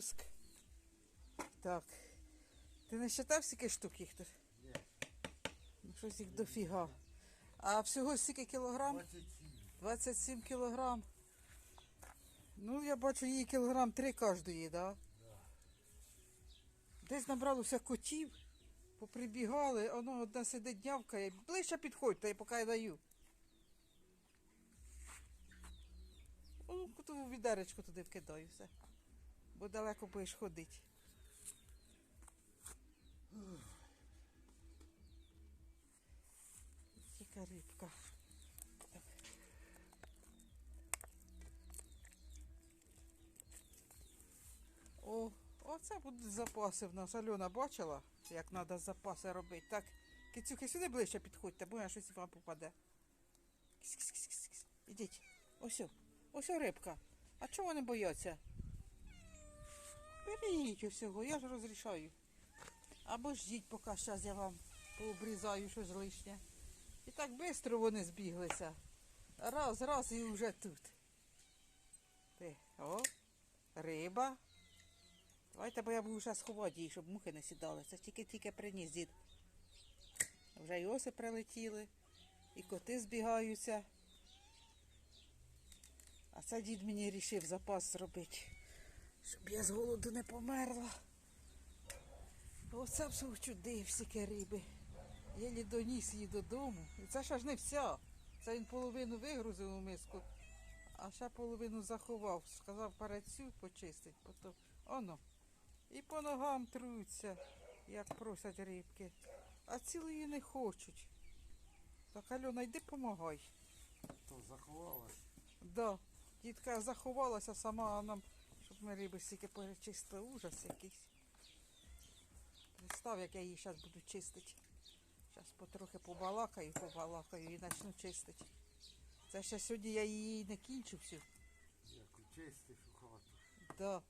випуск. Так. Ти не считав, скільки штук їх тут? Ні. Ну, щось їх дофіга. А всього скільки кілограм? 27. 27 кілограм. Ну, я бачу її кілограм 3 кожної, да? Десь набралося котів, поприбігали, воно одна сидить днявкає. Ближче підходьте, я поки я даю. Ну, ту відеречку туди вкидаю все. Бо далеко будеш ходити. Яка рибка. О, оце будуть запаси в нас. Альона бачила, як треба запаси робити. Так, кицюки, сюди ближче підходьте, бо я щось вам попаде. Кис-кис-кис-кис-кис. Ідіть. Ось, ось рибка. А чого вони бояться? Беріть усього, я ж розрішаю. Або ждіть, поки зараз я вам пообрізаю щось лишнє. І так швидко вони збіглися. Раз, раз і вже тут. О, риба. Давайте, бо я буду зараз сховати її, щоб мухи не сідали. Це тільки-тільки приніс дід. Вже і оси прилетіли, і коти збігаються. А це дід мені рішив запас зробити, щоб я з голоду не померла. Оце все чуди, всякі риби. Єлі доніс її додому. І це ж аж не вся. Це він половину вигрузив у миску, а ще половину заховав. Сказав перед цю почистить, потім оно. І по ногам труться, як просять рибки. А цілої не хочуть. Так, Альона, йди помагай. То заховалась. Да. Дітка заховалася сама, а нам, щоб ми риби стільки перечистили. Ужас якийсь. Представ, як я її зараз буду чистити. Зараз потрохи побалакаю, побалакаю і почну чистити. Це ще сьогодні я її не кінчу всю. Як чистиш у хату. Да.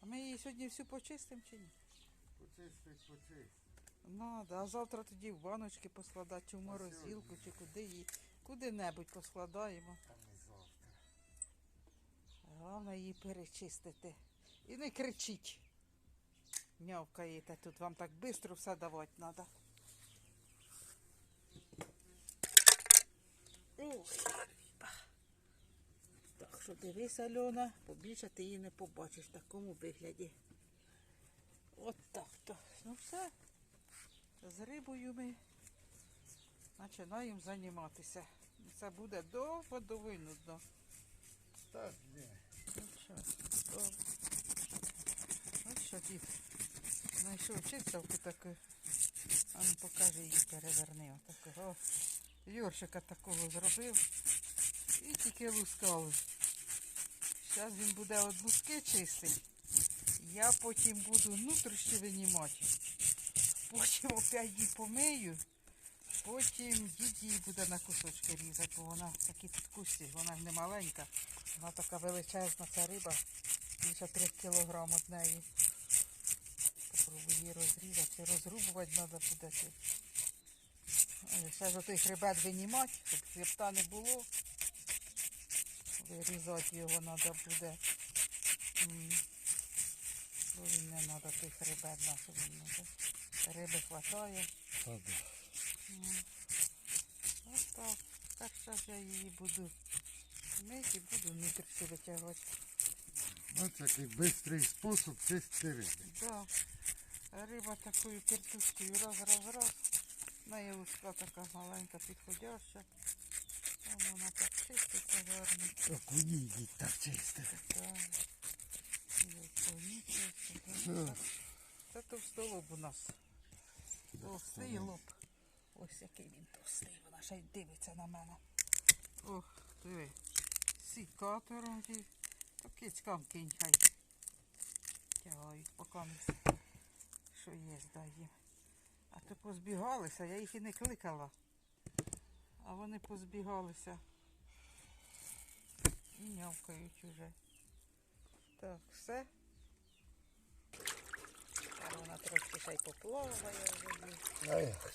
А ми її сьогодні всю почистимо чи ні? Почистить, почистить. Надо, а завтра тоді в баночки поскладати, чи в морозилку, чи куди її. Куди-небудь поскладаємо. Головне її перечистити. І не кричіть. Нявкаєте тут, вам так швидко все давати треба. Так що дивись, Альона, побільше ти її не побачиш в такому вигляді. От так то. Ну все. З рибою ми починаємо займатися. Це буде довго довго нудно. Так, ні. Що. Ось що дід знайшов чистовку таку. А ну покажи її, переверни отаку. О, Йоршика такого зробив. І тільки лускали. Зараз він буде от луски чистити. Я потім буду нутрощі винімати. Потім опять її помию. Потім дід її буде на кусочки різати, бо вона такі підкусі, вона ж не маленька. Вона така величезна ця риба. Більше 3 кілограм від неї. Попробую її розрізати. Розрубувати треба буде. Ще ж той хребет винімати, щоб хребта не було. Вирізати його треба буде. Бо він не треба той хребет наш він треба. Риби хватає. Так. Ось так. Так зараз я її буду мити і буду нутрицю витягувати. Ось такий швидкий спосіб чистити риби. Да. Риба такою киртушкою раз, раз, раз. Неї луска така маленька, підходяща. Вона так чиститься гарно. Так у ній йдіть так чистити. Так. Все. Це товстолоб у нас. Товстий лоб. Ось який він товстий. Вона ще й дивиться на мене. Ох, диви. Сікатором ті. То кицькам кинь хай. Тягають поки що є, їм. А то позбігалися, я їх і не кликала. А вони позбігалися. І нявкають уже. Так, все. А вона трошки ще й поплаває вже. А як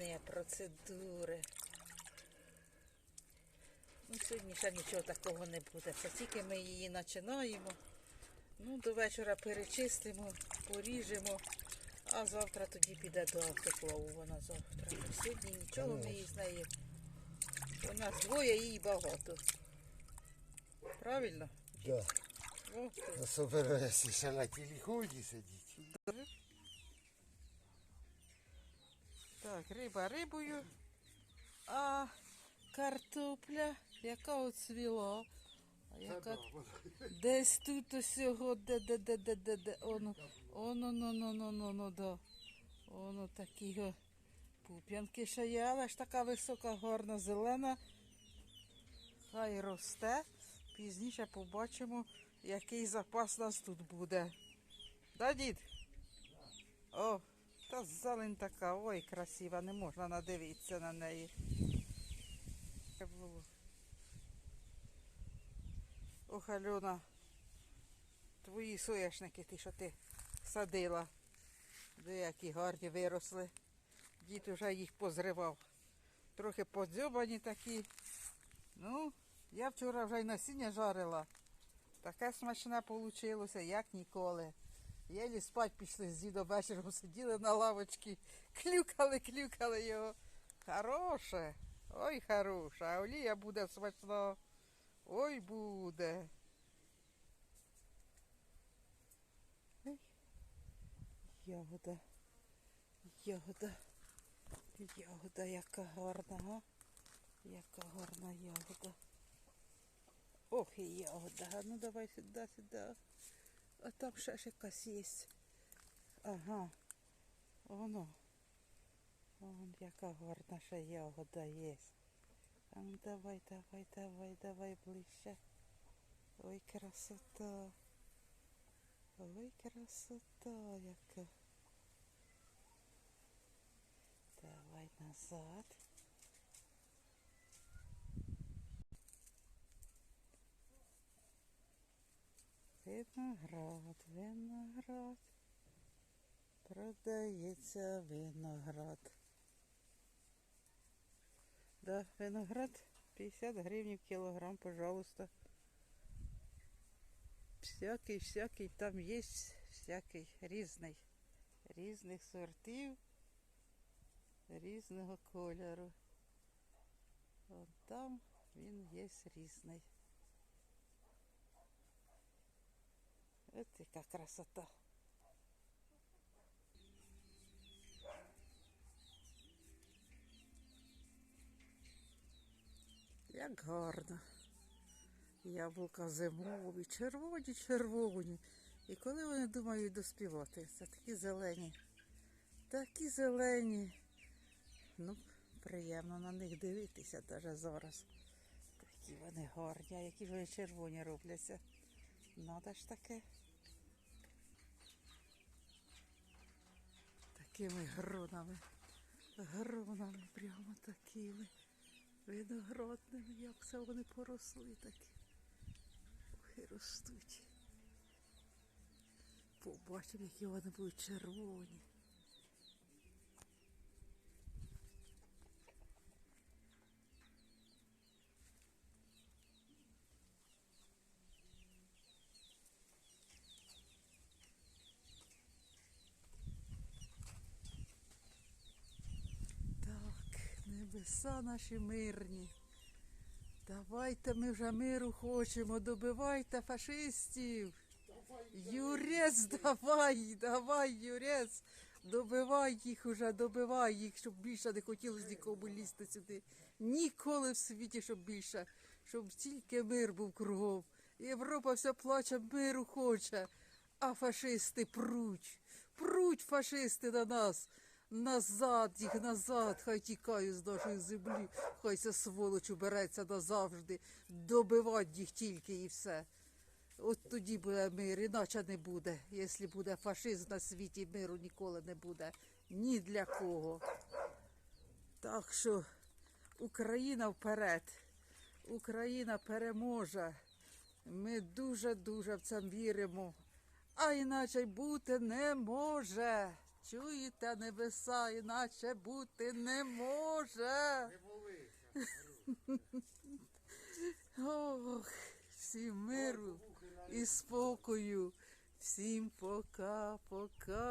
Її водні процедури. Ну Сьогодні ще нічого такого не буде. Це тільки ми її починаємо. Ну, до вечора перечистимо, поріжемо, а завтра тоді піде до автоклаву вона завтра. Сьогодні нічого ми її з неї. У нас двоє їй багато. Правильно? Да. О, ти. Особливо, якщо ще на телефоні сидіть. Так, риба рибою, а картопля, яка оцвіла, а яка десь тут усього, де, де, де, де, де, де, оно, оно, ну, ну, ну, ну, ну, да. Оно такі пуп'янки ще є, але ж така висока, гарна, зелена. Хай росте. Пізніше побачимо, який запас нас тут буде. Да, дід? О, та зелень така, ой, красива, не можна надивитися на неї. Ох, Альона, твої соняшники, ті, що ти садила, де які гарні виросли. Дід уже їх позривав. Трохи подзьобані такі. Ну, я вчора вже й насіння жарила. Таке смачне вийшло, як ніколи. Єлі спать пішли з дідом вечором, сиділи на лавочці, клюкали, клюкали його. Хороше, ой, хороше, а олія буде смачно. Ой, буде. Ягода, ягода, ягода, яка гарна, га? Яка гарна ягода. Ох, ягода. Ну давай сюди, сюди. А там ще ж якась є. Ага. Воно. Вон яка гарна ще ягода є. А давай, давай, давай, давай ближче. Ой, красота. Ой, красота яка. Давай назад. Виноград, виноград. Продається виноград. Да, виноград 50 гривень кілограм, пожалуйста. Всякий, всякий там є, всякий різний. Різних сортів, різного кольору. Вон там він є різний. Ось яка красота. Як гарно. Яблука зимові, червоні, червоні. І коли вони думають доспівати, це такі зелені. Такі зелені. Ну, приємно на них дивитися навіть зараз. Такі вони гарні, які ж вони червоні робляться. Надо ж таке. Такими гронами. Гронами прямо такими. Виноградними, як це вони поросли такі. Ох, ростуть. Побачимо, які вони будуть червоні. Так, небеса наші мирні. Давайте ми вже миру хочемо, добивайте фашистів. Юрець, давай, давай, Юрець. Добивай їх уже, добивай їх, щоб більше не хотілося нікому лізти сюди. Ніколи в світі, щоб більше, щоб тільки мир був кругом. Європа вся плаче, миру хоче, а фашисти пруть. Пруть фашисти на нас. Назад їх назад, хай тікають з нашої землі, хай ця сволоч убереться назавжди, добивать їх тільки і все. От тоді буде мир, іначе не буде. Якщо буде фашизм на світі, миру ніколи не буде ні для кого. Так що Україна вперед. Україна переможе. Ми дуже-дуже в це віримо. А іначе бути не може. Чуєте небеса, іначе бути не може. всім миру і спокою. Всім пока-пока.